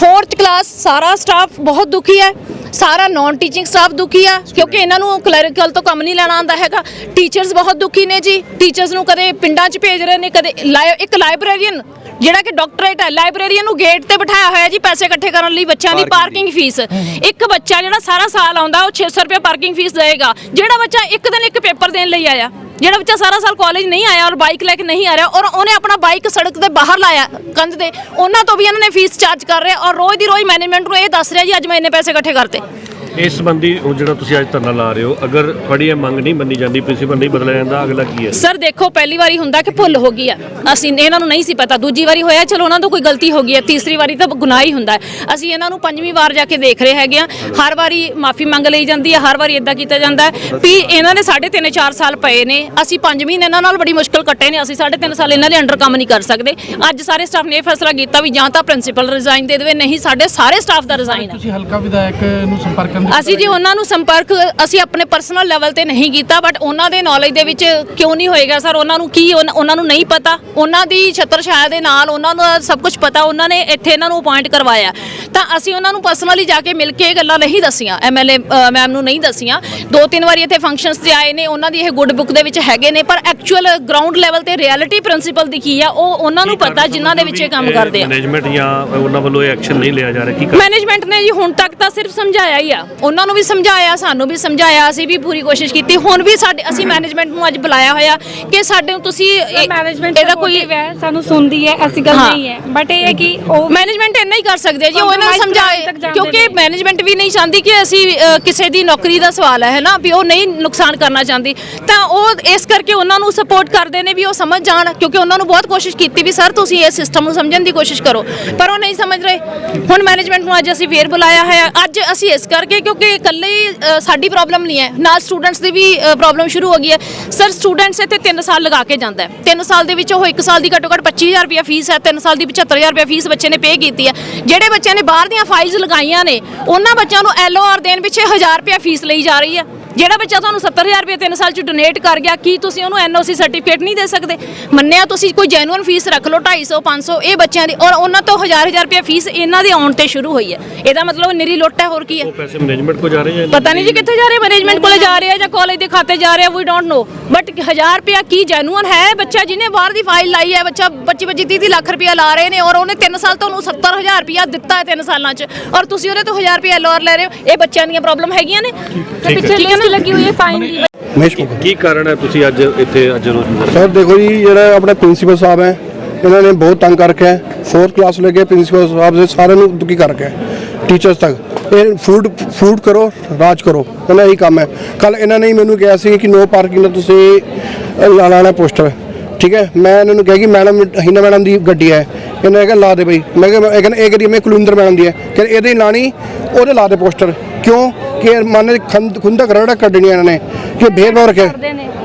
4th ਕਲਾਸ ਸਾਰਾ ਸਟਾਫ ਬਹੁਤ ਦੁਖੀ ਹੈ ਸਾਰਾ ਨਾਨ ਟੀਚਿੰਗ ਸਟਾਫ ਦੁਖੀ ਆ ਕਿਉਂਕਿ ਇਹਨਾਂ ਨੂੰ ਕਲੈਰੀਕਲ ਤੋਂ ਕੰਮ ਨਹੀਂ ਲੈਣਾ ਆਉਂਦਾ ਹੈਗਾ। ਟੀਚਰਸ ਬਹੁਤ ਦੁਖੀ ਨੇ ਜੀ। ਟੀਚਰਸ ਨੂੰ ਕਦੇ ਪਿੰਡਾਂ 'ਚ ਭੇਜ ਰਹੇ ਨੇ ਕਦੇ ਇੱਕ ਲਾਇਬ੍ਰੇਰੀਅਨ ਜਿਹੜਾ ਕਿ ਡਾਕਟਰੇਟ ਹੈ ਲਾਇਬ੍ਰੇਰੀਅਨ ਨੂੰ ਗੇਟ ਤੇ ਬਿਠਾਇਆ ਹੋਇਆ ਜੀ ਪੈਸੇ ਇਕੱਠੇ ਕਰਨ ਲਈ ਬੱਚਿਆਂ ਦੀ ਪਾਰਕਿੰਗ ਫੀਸ ਇੱਕ ਬੱਚਾ ਜਿਹੜਾ ਸਾਰਾ ਸਾਲ ਆਉਂਦਾ ਉਹ 600 ਰੁਪਏ ਪਾਰਕਿੰਗ ਫੀਸ ਦੇਏਗਾ ਜਿਹੜਾ ਬੱਚਾ ਇੱਕ ਦਿਨ ਇੱਕ ਪੇਪਰ ਦੇਣ ਲਈ ਆਇਆ ਜਿਹੜਾ ਬੱਚਾ ਸਾਰਾ ਸਾਲ ਕਾਲਜ ਨਹੀਂ ਆਇਆ ਔਰ ਬਾਈਕ ਲੈ ਕੇ ਨਹੀਂ ਆ ਰਿਹਾ ਔਰ ਉਹਨੇ ਆਪਣਾ ਬਾਈਕ ਸੜਕ ਦੇ ਬਾਹਰ ਲਾਇਆ ਕੰਧ ਦੇ ਉਹਨਾਂ ਤੋਂ ਵੀ ਇਹਨਾਂ ਨੇ ਫੀਸ ਚਾਰਜ ਕਰ ਰਹੇ ਔਰ ਰੋਜ਼ ਦੀ ਰੋਜ਼ ਮੈਨੇਜਮੈਂਟ ਨੂੰ ਇਹ ਦੱਸ ਰਿਹਾ ਜੀ ਅੱਜ ਮੈਂ ਇੰਨੇ ਪੈਸੇ ਇਕੱਠੇ ਕਰਤੇ। ਇਸ ਸੰਬੰਧੀ ਉਹ ਜਿਹੜਾ ਤੁਸੀਂ ਅੱਜ ਧਰਨਾ ਲਾ ਰਹੇ ਹੋ ਅਗਰ ਤੁਹਾਡੀ ਇਹ ਮੰਗ ਨਹੀਂ ਮੰਨੀ ਜਾਂਦੀ ਪ੍ਰਿੰਸੀਪਲ ਨਹੀਂ ਬਦਲਿਆ ਜਾਂਦਾ ਅਗਲਾ ਕੀ ਹੈ? ਸਰ ਦੇਖੋ ਪਹਿਲੀ ਵਾਰੀ ਹੁੰਦਾ ਕਿ ਭੁੱਲ ਹੋ ਗਈ ਆ। ਅਸੀਂ ਇਹਨਾਂ ਨੂੰ ਨਹੀਂ ਸੀ ਪਤਾ। ਦੂਜੀ ਵਾਰੀ ਹੋਇਆ ਚਲੋ ਉਹਨਾਂ ਤੋਂ ਕੋਈ ਗਲਤੀ ਹੋ ਗਈ ਹੈ। ਤੀਸਰੀ ਵਾਰੀ ਤਾਂ ਗੁਨਾਹ ਹੀ ਹੁੰਦਾ ਹੈ। ਅਸੀਂ ਇਹਨਾਂ ਨੂੰ ਪੰਜਵੀਂ ਵਾਰ ਜਾ ਕੇ ਦੇਖ ਰਹੇ ਹੈਗੇ ਆ ਹਰ ਵਾਰੀ ਮਾਫੀ ਮੰਗ ਲਈ ਜਾਂਦੀ ਹੈ ਹਰ ਵਾਰੀ ਇਦਾਂ ਕੀਤਾ ਜਾਂਦਾ ਹੈ ਵੀ ਇਹਨਾਂ ਦੇ ਸਾਢੇ ਤਿੰਨ ਚਾਰ ਸਾਲ ਪਏ ਨੇ। ਅਸੀਂ ਪੰਜ ਮਹੀਨੇ ਇਹਨਾਂ ਨਾਲ ਬੜੀ ਮੁਸ਼ਕਲ ਕੱਟੇ ਨੇ। ਅਸੀਂ ਸਾਢੇ ਤਿੰਨ ਸਾਲ ਇਹਨਾਂ ਦੇ ਅੰਡਰ ਕੰਮ ਨਹੀਂ ਕਰ ਸਕਦੇ। ਅੱਜ ਸਾਰੇ ਸਟਾਫ ਨੇ ਇਹ ਫੈਸਲਾ ਕੀਤਾ ਵੀ ਜਾਂ ਤਾਂ ਪ੍ਰਿੰਸੀਪਲ ਰਿਜ਼ਾਈਨ ਦੇ ਦੇਵੇ ਨਹੀਂ ਸਾਡੇ ਸਾਰੇ ਸਟਾਫ ਦਾ ਰਿਜ਼ਾਈਨ ਹੈ। ਤੁਸੀਂ ਹਲਕਾ ਵਿਧਾਇਕ ਨੂੰ ਸੰਪਰਕ ਕਰਨ ਅਸੀਂ ਜੀ ਉਹਨਾਂ ਨੂੰ ਸੰਪਰਕ ਅਸੀਂ ਆਪਣੇ ਪਰਸਨਲ ਲੈਵਲ ਤੇ ਨਹੀਂ ਕੀਤਾ ਬਟ ਉਹਨਾਂ ਦੇ ਨੌਲੇਜ ਦੇ ਵਿੱਚ ਕਿਉਂ ਨਹੀਂ ਹੋਏਗਾ ਸਰ ਉਹਨਾਂ ਨੂੰ ਕੀ ਉਹਨਾਂ ਨੂੰ ਨਹੀਂ ਪਤਾ? ਉਹਨਾਂ ਦੀ ਛਤਰ ਛਾਇਆ ਦੇ ਨਾਲ ਉਹਨਾਂ ਨੂੰ ਸਭ ਕੁਝ ਪਤਾ ਉਹਨਾਂ ਨੇ ਇੱਥੇ ਇਹਨਾਂ ਨੂੰ ਅਪਾਇੰਟ ਕਰਵਾਇਆ। ਤਾਂ ਅਸੀਂ ਉਹਨਾਂ ਨੂੰ ਪਰਸਨਲੀ ਜਾ ਕੇ ਮਿਲ ਕੇ ਇਹ ਗੱਲਾਂ ਨਹੀਂ ਦੱਸੀਆਂ। ਐਮਐਲਏ ਮੈਮ ਨੂੰ ਨਹੀਂ ਦੱਸੀਆਂ। ਦੋ ਤਿੰਨ ਵਾਰੀ ਇੱਥੇ ਫੰਕਸ਼ਨਸ ਤੇ ਆਏ ਨੇ ਉਹਨਾਂ ਦੀ ਇਹ ਗੁੱਡ ਬੁੱਕ ਦੇ ਵਿੱਚ ਹੈਗੇ ਨੇ ਪਰ ਐਕਚੁਅਲ ਗਰਾਊਂਡ ਲੈਵਲ ਤੇ ਰਿਐਲਿਟੀ ਪ੍ਰਿੰਸੀਪਲ ਦੀ ਕੀ ਆ ਉਹ ਉਹਨਾਂ ਨੂੰ ਪਤਾ ਜਿਨ੍ਹਾਂ ਦੇ ਵਿੱਚ ਇਹ ਕੰਮ ਕਰਦੇ ਆ। ਮੈਨੇਜਮੈਂਟ ਜਾਂ ਉਹਨਾਂ ਵੱਲੋਂ ਇਹ ਐਕਸ਼ਨ ਨਹੀਂ ਲਿਆ ਜਾ ਰਿਹਾ? ਕੀ ਮੈਨੇਜਮੈਂਟ ਨੇ ਜੀ ਹੁਣ ਤੱਕ ਤਾਂ ਸਿਰਫ ਸਮਝਾਇਆ ਹੀ ਆ। ਉਹਨਾਂ ਨੂੰ ਵੀ ਸਮਝਾਇਆ ਸਾਨੂੰ ਵੀ ਸਮਝਾਇਆ ਅਸੀਂ ਵੀ ਪੂਰੀ ਕੋਸ਼ਿਸ਼ ਕੀਤੀ। ਹੁਣ ਵੀ ਸਾਡੇ ਅਸੀਂ ਮੈਨੇਜਮੈਂਟ ਨੂੰ ਅੱਜ ਬੁਲਾਇਆ ਹੋਇਆ ਕਿ ਸਾਡੇ ਨੂੰ ਤੁਸੀਂ ਇਹ- ਮੈਨੇਜਮੈਂਟ ਇਹਦਾ ਕੋਈ ਸਾਨੂੰ ਸੁਣਦੀ ਹੈ ਐਸੀ ਗੱਲ ਹਾਂ। ਨਹੀਂ ਹੈ। ਬਟ ਇਹ ਹੈ ਕਿ ਉਹ ਮੈਨੇਜਮੈਂਟ ਇੰਨਾ ਹੀ ਕਰ ਸਕਦੇ ਆ ਜੀ ਉਹ ਇਹਨਾਂ ਨੂੰ Compromise ਸਮਝਾਏ ਤੱਕ ਜਾਂਦੇ ਕਿਉਂਕਿ ਨੇ। ਮੈਨੇਜਮੈਂਟ ਵੀ ਨਹੀਂ ਚਾਹੁੰਦੀ ਕਿ ਅਸੀਂ ਅ, ਕਿਸੇ ਦੀ ਨੌਕਰੀ ਦਾ ਸਵਾਲ ਹੈ ਨਾ ਵੀ ਉਹ ਨਹੀਂ ਨੁਕਸਾਨ ਕਰਨਾ ਚਾਹੁੰਦੀ। ਤਾਂ ਉਹ ਇਸ ਕਰਕੇ ਉਹਨਾਂ ਨੂੰ ਸਪੋਰਟ ਕਰਦੇ ਨੇ ਵੀ ਉਹ ਸਮਝ ਜਾਣ ਕਿਉਂਕਿ ਉਹਨਾਂ ਨੂੰ ਬਹੁਤ ਕੋਸ਼ਿਸ਼ ਕੀਤੀ ਵੀ ਸਰ ਤੁਸੀਂ ਇਸ ਸਿਸਟਮ ਨੂੰ ਸਮਝਣ ਦੀ ਕੋਸ਼ਿਸ਼ ਕਰੋ। ਪਰ ਉਹ ਨਹੀਂ ਸਮਝ ਰਹੇ। ਹੁਣ ਮੈਨੇਜਮੈਂਟ ਨੂੰ ਅੱਜ ਅਸੀਂ ਫੇਰ ਬੁਲਾਇਆ ਹੈ ਅੱਜ ਅਸੀਂ ਇਸ ਕਰਕੇ ਕਿਉਂਕਿ ਇਕੱਲੇ ਹੀ, ਅ, ਸਾਡੀ ਪ੍ਰੋਬਲਮ ਨਹੀਂ ਹੈ। ਨਾਲ ਸਟੂਡੈਂਟਸ ਦੀ ਵੀ ਪ੍ਰੋਬਲਮ ਸ਼ੁਰੂ ਹੋ ਗਈ ਹੈ। ਸਰ ਸਟੂਡੈਂਟਸ ਇੱਥੇ 3 ਸਾਲ ਲਗਾ ਕੇ ਜਾਂਦਾ ਹੈ। 3 ਸਾਲ ਦੇ ਵਿੱਚ ਉਹ 1 ਸਾਲ ਦੀ ਘੱਟੋ ਘੱਟ 25000 ਰੁਪਇਆ ਫੀਸ ਹੈ। 3 ਸਾਲ ਦੀ 75000 ਰੁਪਇਆ ਫੀਸ ਬੱਚੇ ਨੇ ਪੇ ਕੀਤੀ ਹੈ। ਜਿਹੜੇ ਬੱਚਿਆਂ ਨੇ ਬਾਹਰ ਦੀਆਂ ਫਾਈਲਸ ਲਗਾਈਆਂ ਨੇ ਉਹਨਾਂ ਬੱਚਿਆਂ ਨੂੰ ਐਲਓਆਰ ਦੇਣ ਪਿੱਛੇ 1000 ਰੁਪਇਆ ਫੀਸ ਲਈ ਜਾ ਰਹੀ ਹੈ। ਜਿਹੜਾ ਬੱਚਾ ਤੁਹਾਨੂੰ 70000 ਰੁਪਏ 3 ਸਾਲ ਚ ਡੋਨੇਟ ਕਰ ਗਿਆ ਕੀ ਤੁਸੀਂ ਉਹਨੂੰ ਐਨਓਸੀ ਸਰਟੀਫਿਕੇਟ ਨਹੀਂ ਦੇ ਸਕਦੇ? ਮੰਨਿਆ ਤੁਸੀਂ ਕੋਈ ਜੈਨੂਅਨ ਫੀਸ ਰੱਖ ਲਓ 250 500 ਇਹ ਬੱਚਿਆਂ ਦੀ ਔਰ ਉਹਨਾਂ ਤੋਂ 1000 1000 ਰੁਪਏ ਫੀਸ ਇਹਨਾਂ ਦੇ ਆਉਣ ਤੇ ਸ਼ੁਰੂ ਹੋਈ ਹੈ। ਇਹਦਾ ਮਤਲਬ ਨਿਰੀ ਲੁੱਟ ਹੈ ਹੋਰ ਕੀ ਹੈ? ਉਹ ਪੈਸੇ ਮੈਨੇਜਮੈਂਟ ਕੋ ਜਾ ਰਹੇ ਹੈ ਪਤਾ ਨਹੀਂ ਜੀ ਕਿੱਥੇ ਜਾ ਰਹੇ ਮੈਨੇਜਮੈਂਟ ਕੋਲੇ ਜਾ ਰਹੇ ਆ ਜਾਂ ਕਾਲਜ ਦੇ ਖਾਤੇ ਜਾ ਰਹੇ ਆ ਵੀ ਡੋਂਟ ਨੋ ਬਟ 1000 ਰੁਪਿਆ ਕੀ ਜੈਨੂਅਨ ਹੈ? ਬੱਚਾ ਜਿਹਨੇ ਬਾਹਰ ਦੀ ਫਾਈਲ ਲਾਈ ਹੈ ਬੱਚਾ 25 25 30 ਲੱਖ ਰੁਪਿਆ ਲਾ ਰਹੇ ਨੇ ਔਰ ਉਹਨੇ 3 ਸਾਲ ਤੋਂ ਉਹਨੂੰ 70000 ਰੁਪਿਆ ਦਿੱਤਾ ਹੈ 3 ਸਾਲਾਂ 'ਚ। ਔਰ ਤੁਸੀਂ ਉਹਦੇ ਤੋਂ 1000 ਰੁਪਿਆ ਲੋਰ ਲੈ ਰਹੇ ਹੋ। ਇਹ ਬੱਚਿਆਂ ਦੀਆਂ ਪ੍ਰੋਬਲਮ ਹੈਗੀਆਂ ਨੇ? ਤੇ ਪਿੱਛੇ ਲਿਸਟ ਲੱਗੀ ਹੋਈ ਹੈ ਫਾਈਨ ਦੀ। ਮਹੇਸ਼ ਕੀ ਕਾਰਨ ਹੈ ਤੁਸੀਂ ਅੱਜ ਇੱਥੇ ਅੱਜ ਰੋਜ਼ ਸਰ ਦੇਖੋ ਜੀ ਜਿਹੜਾ ਆਪਣੇ ਪ੍ਰਿੰਸੀਪਲ ਸਾਹਿਬ ਹੈ ਇਹਨਾਂ ਨੇ ਬਹੁਤ ਤੰਗ ਕਰ ਰੱਖਿਆ ਹੈ। 4th ਕਲਾਸ ਲੈ ਕੇ ਪ੍ਰਿੰਸੀਪਲ ਸਾਹਿਬ ਦੇ ਸਾਰਿਆਂ ਨੂੰ ਦੁਖੀ ਕਰ ਰੱਖਿਆ ਹੈ ਟੀਚਰਸ ਤੱਕ। ਇਹ ਫੂਡ ਫੂਡ ਕਰੋ ਰਾਜ ਕਰੋ ਇਹਨਾਂ ਇਹੀ ਕੰਮ ਹੈ। ਕੱਲ ਇਹਨਾਂ ਨੇ ਹੀ ਮੈਨੂੰ ਕਿਹਾ ਸੀ ਕਿ ਨੋ ਪਾਰਕਿੰਗ ਦਾ ਤੁਸੀਂ ਲਾਣਾ ਪੋਸਟਰ ਠੀਕ ਹੈ? ਮੈਂ ਇਹਨਾਂ ਨੂੰ ਕਿਹਾ ਕਿ ਮੈਡਮ ਹਿਨਾ ਮੈਡਮ ਦੀ ਗੱਡੀ ਹੈ। ਇਹਨਾਂ ਨੇ ਕਿਹਾ ਲਾ ਦੇ ਬਈ। ਮੈਂ ਕਿਹਾ ਇਹ ਕਹਿੰਦਾ ਇਹ ਗੱਡੀ ਮੈਂ ਕੁਲਿੰਦਰ ਮੈਡਮ ਦੀ ਹੈ। ਕਿ ਇਹਦੇ ਹੀ ਲਾਣੀ ਉਹਦੇ ਲਾ ਦੇ ਪੋਸਟਰ ਕਿਉਂ? ਕਿ ਮਨ ਖੰਦ ਖੁੰਦਕ ਰੜਾ ਕੱਢਣੀ ਇਹਨਾਂ ਨੇ ਕਿ ਭੇਦਭਾਵ ਰੱਖਿਆ